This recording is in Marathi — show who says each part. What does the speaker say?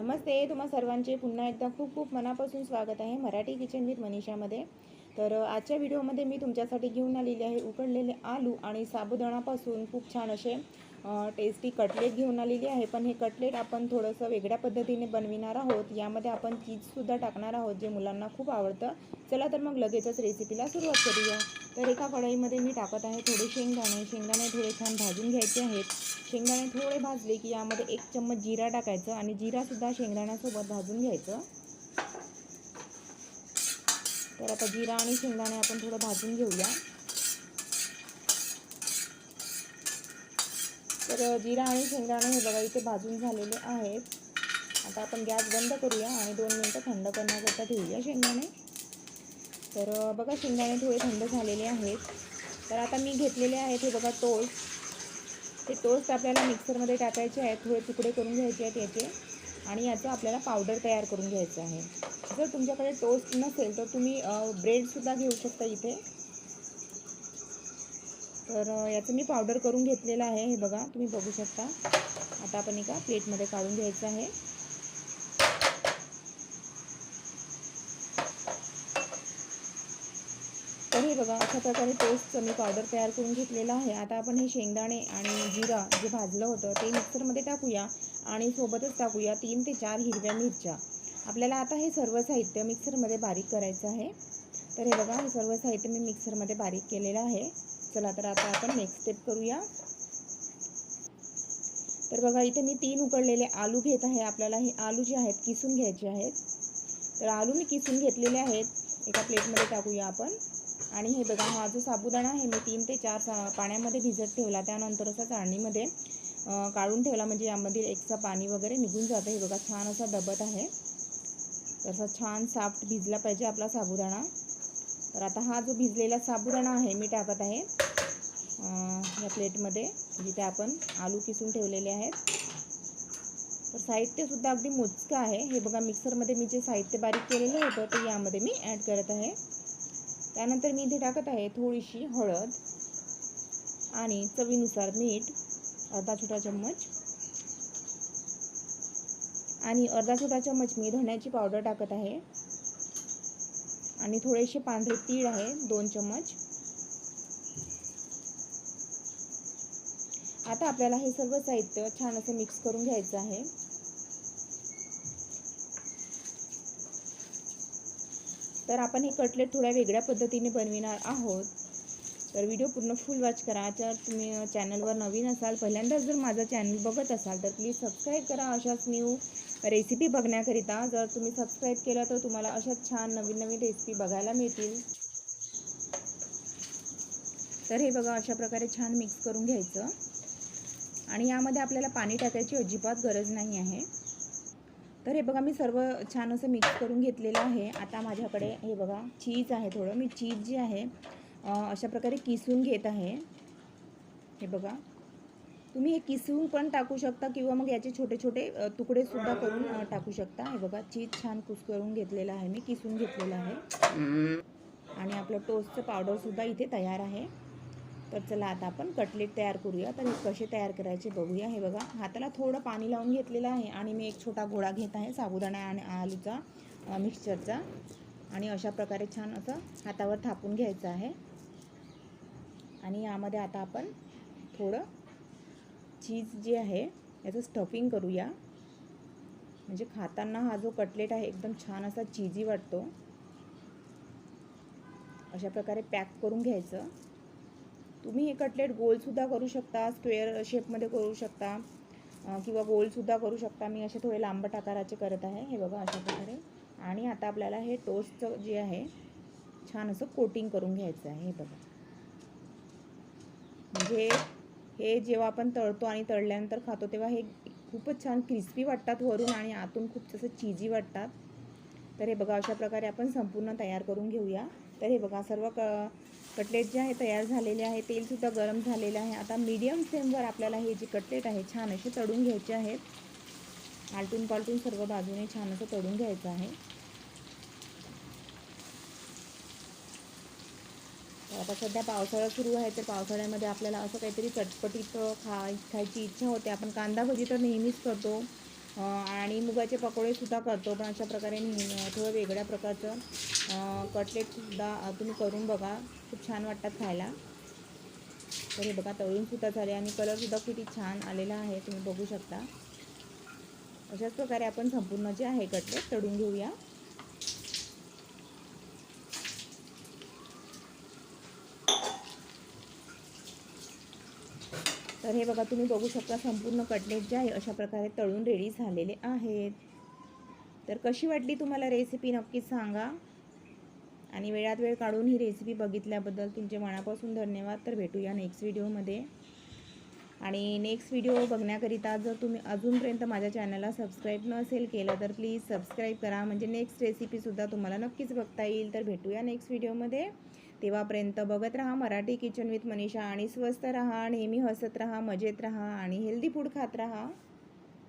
Speaker 1: नमस्ते तुम्हा सर्वांचे पुन्हा एकदा खूप खूप मनापासून स्वागत आहे मराठी किचन विथ मनीषामध्ये. तर आजच्या व्हिडिओमध्ये मी तुमच्यासाठी घेऊन आलेली आहे उकडलेले आलू आणि साबुदाणापासून खूप छान असे टेस्टी कटलेट घेऊन आलेली आहे. पण हे कटलेट आपण थोडंसं वेगळ्या पद्धतीने बनविणार आहोत. यामध्ये आपण चीजसुद्धा टाकणार आहोत जे मुलांना खूप आवडतं. चला तर मग लगेचच रेसिपीला सुरुवात करूया. तर एका कढईमध्ये मी टाकत आहे थोडे शेंगदाणे. शेंगदाणे थोडे छान भाजून घ्यायचे आहेत. शेंगदाणे थोडे भाजले की यामध्ये एक चम्मच जिरा टाकायचं आणि जिरासुद्धा शेंगदाण्यासोबत भाजून घ्यायचं. तर आता जिरा आणि शेंगदाणे आपण थोडं भाजून घेऊया. तर जिरा आणि शेंगदाणे हे बघा इथे भाजून झालेले आहेत. आता आपण गॅस बंद करूया आणि दोन मिनटं थंड करण्याकरता ठेवूया शेंगदाणे. तर बघा शेंगदाणे थोडे थंड झालेले आहेत. तर आता मी घेतलेले आहेत हे बघा टोस्ट ते टोस्ट आपल्याला मिक्सरमध्ये टाकायचे आहेत. थोडे तुकडे करून घ्यायचे आहेत याचे. आणि याचं आपल्याला पावडर तयार करून घ्यायचं आहे. जर तुमच्याकडे टोस्ट नसेल तर तुम्ही ब्रेडसुद्धा घेऊ शकता इथे. तर याचं मी पावडर करून घेतलेलं आहे हे बघा तुम्ही बघू शकता. आता आपण एका प्लेटमध्ये काढून घ्यायचं आहे. तर हे बघा अशा प्रकारे टोस्टचं मी पावडर तयार करून घेतलेलं आहे. आता आपण हे शेंगदाणे आणि जिरा जे भाजलं होतं ते मिक्सरमध्ये टाकूया आणि सोबतच टाकूया तीन ते चार हिरव्या मिरच्या. आपल्याला आता हे सर्व साहित्य मिक्सरमध्ये बारीक करायचं आहे. तर हे बघा हे सर्व साहित्य मी मिक्सरमध्ये बारीक केलेलं आहे. चला तर आता आपण नेक्स्ट स्टेप करूया. तर बघा इथे मी तीन उकडलेले आलू घेत आहे. आपल्याला हे आलू जे आहेत किसून घ्यायचे आहेत. तर आलू मी किसून घेतलेले आहेत. एका प्लेटमध्ये टाकूया आपण. आणि हे बघा हा जो साबुदाणा आहे मी तीन ते चार सा पाण्यामध्ये भिजत ठेवला. त्यानंतर असा चाळणीमध्ये काढून ठेवला. म्हणजे यामधील एक्स्ट्रा पाणी वगैरे निघून जातं. हे बघा छान असा दबत आहे. तसा छान साफ्ट भिजला पाहिजे आपला साबुदाणा. तर आता हा जो भिजलेला साबुदाणा आहे मी टाकत आहे. या प्लेटमध्ये जिथे आपण आलू किसून ठेवलेले आहेत. तर साहित्यसुद्धा अगदी मोजकं आहे. हे बघा मिक्सरमध्ये मी जे साहित्य बारीक केलेलं होतं ते यामध्ये मी ॲड करत आहे. त्यानंतर मी इथे टाकत आहे थोडीशी हळद आणि चवीनुसार मीठ अर्धा छोटा चम्मच. आणि अर्धा छोटा चमच मी धण्याची पावडर टाकत आहे. आणि थोडेसे पांढरे तीळ आहे दोन चमच आता आपल्याला हे सर्व साहित्य छान असं मिक्स करून घ्यायचं आहे. तर आपण हे कटलेट थोड्या वेगळ्या पद्धतीने बनविणार आहोत. तर व्हिडिओ पूर्ण फुल वॉच करा. जर तुम्ही चॅनलवर नवीन असाल पहिल्यांदाच जर माझा चॅनल बघत असाल तर प्लीज सबस्क्राईब करा. अशाच न्यू रेसिपी बघण्याकरिता जर तुम्ही सबस्क्राईब केलं तर तुम्हाला अशाच छान नवीन नवीन रेसिपी बघायला मिळतील. तर हे बघा अशा प्रकारे छान मिक्स करून घ्यायचं. आणि यामध्ये आपल्याला पाणी टाकायची अजिबात गरज नाही आहे. तर हे बघा मी सर्व छान असं मिक्स करून घेतलेलं आहे. आता माझ्याकडे हे बघा चीज आहे थोडं. मी चीज जी आहे अशा प्रकारे किसून घेत आहे. हे बघा. तुम्ही हे किसवून पण टाकू शकता किंवा मग याचे छोटे छोटे तुकडे सुद्धा करून टाकू शकता. हे बघा चीज छान कुस करून घेतलेलं आहे मी किसून घेतलेला आहे. आणि आपलं टोस्टचं पावडरसुद्धा इथे तयार आहे. तर चला आता आपण कटलेट तयार करूया. तर हे कसे तयार करायचे बघूया. हे बघा हाताला थोडं पाणी लावून घेतलेलं आहे आणि मी एक छोटा गोळा घेत आहे साबुदाणा आणि आलूचा मिक्सचरचा आणि अशा प्रकारे छान असं हातावर थापून घ्यायचं आहे. आणि यामध्ये आता आपण थोडं चीज जी आहे याचं स्टफिंग करूया. म्हणजे खाताना हा जो कटलेट आहे एकदम छान असा चीजी वाटतो. अशा प्रकारे पॅक करून घ्यायचं. तुम्ही हे कटलेट गोलसुद्धा करू शकता स्क्वेअर शेपमध्ये करू शकता किंवा गोलसुद्धा करू शकता. मी असे थोडे लांबट आकाराचे करत आहे. हे बघा अशा प्रकारे. आणि आता आपल्याला हे टोस्टचं जे आहे छान असं कोटिंग करून घ्यायचं आहे. हे बघा. म्हणजे हे जेव्हा आपण तळतो आणि तळल्यानंतर खातो तेव्हा हे खूपच छान क्रिस्पी वाटतात वरून आणि आतून खूप जसं चिजी वाटतात. तर हे बघा अशा प्रकारे आपण संपूर्ण तयार करून घेऊया. तर हे बघा सर्व क कटलेट जे आहे तयार झालेले आहे. तेलसुद्धा गरम झालेलं आहे. आता मीडियम फ्लेमवर आपल्याला हे जे कटलेट आहे छान असे तळून घ्यायचे आहेत. आलटून पालटून सर्व बाजूने छान असं तळून घ्यायचं आहे. आता सध्या पावसाळा सुरू आहे तर पावसाळ्यामध्ये आपल्याला असं काहीतरी चटपटीत खा खायची इच्छा होते. आपण कांदा भजी तर नेहमीच करतो आणि मुगाचे पकोडेसुद्धा करतो पण अशा प्रकारे थोडं वेगळ्या प्रकारचं कटलेटसुद्धा तुम्ही करून बघा. खूप छान वाटतात खायला. तर हे बघा तळूनसुद्धा झाले आणि कलरसुद्धा किती छान आलेला आहे तुम्ही बघू शकता. अशाच प्रकारे आपण संपूर्ण जे आहे कटलेट तळून घेऊया. तर हे बघा तुम्ही बघू शकता संपूर्ण कटलेट जे आहे अशा प्रकारे तळून रेडी झालेले आहेत. तर कशी वाटली तुम्हाला रेसिपी नक्कीच सांगा. आणि वेळात वेळ काढून ही रेसिपी बघितल्याबद्दल तुमचे मनापासून धन्यवाद. तर भेटूया नेक्स्ट व्हिडिओमध्ये आणि नेक्स्ट व्हिडिओ बघण्याकरिता जर तुम्ही अजूनपर्यंत माझ्या चॅनलला सबस्क्राईब नसेल केलं तर प्लीज सबस्क्राईब करा. म्हणजे नेक्स्ट रेसिपीसुद्धा तुम्हाला नक्कीच बघता येईल. तर भेटूया नेक्स्ट व्हिडिओमध्ये तेव्हापर्यंत बघत राहा मराठी किचन विथ मनीषा. आणि स्वस्त राहा नेहमी हसत राहा मजेत राहा आणि हेल्दी फूड खात राहा.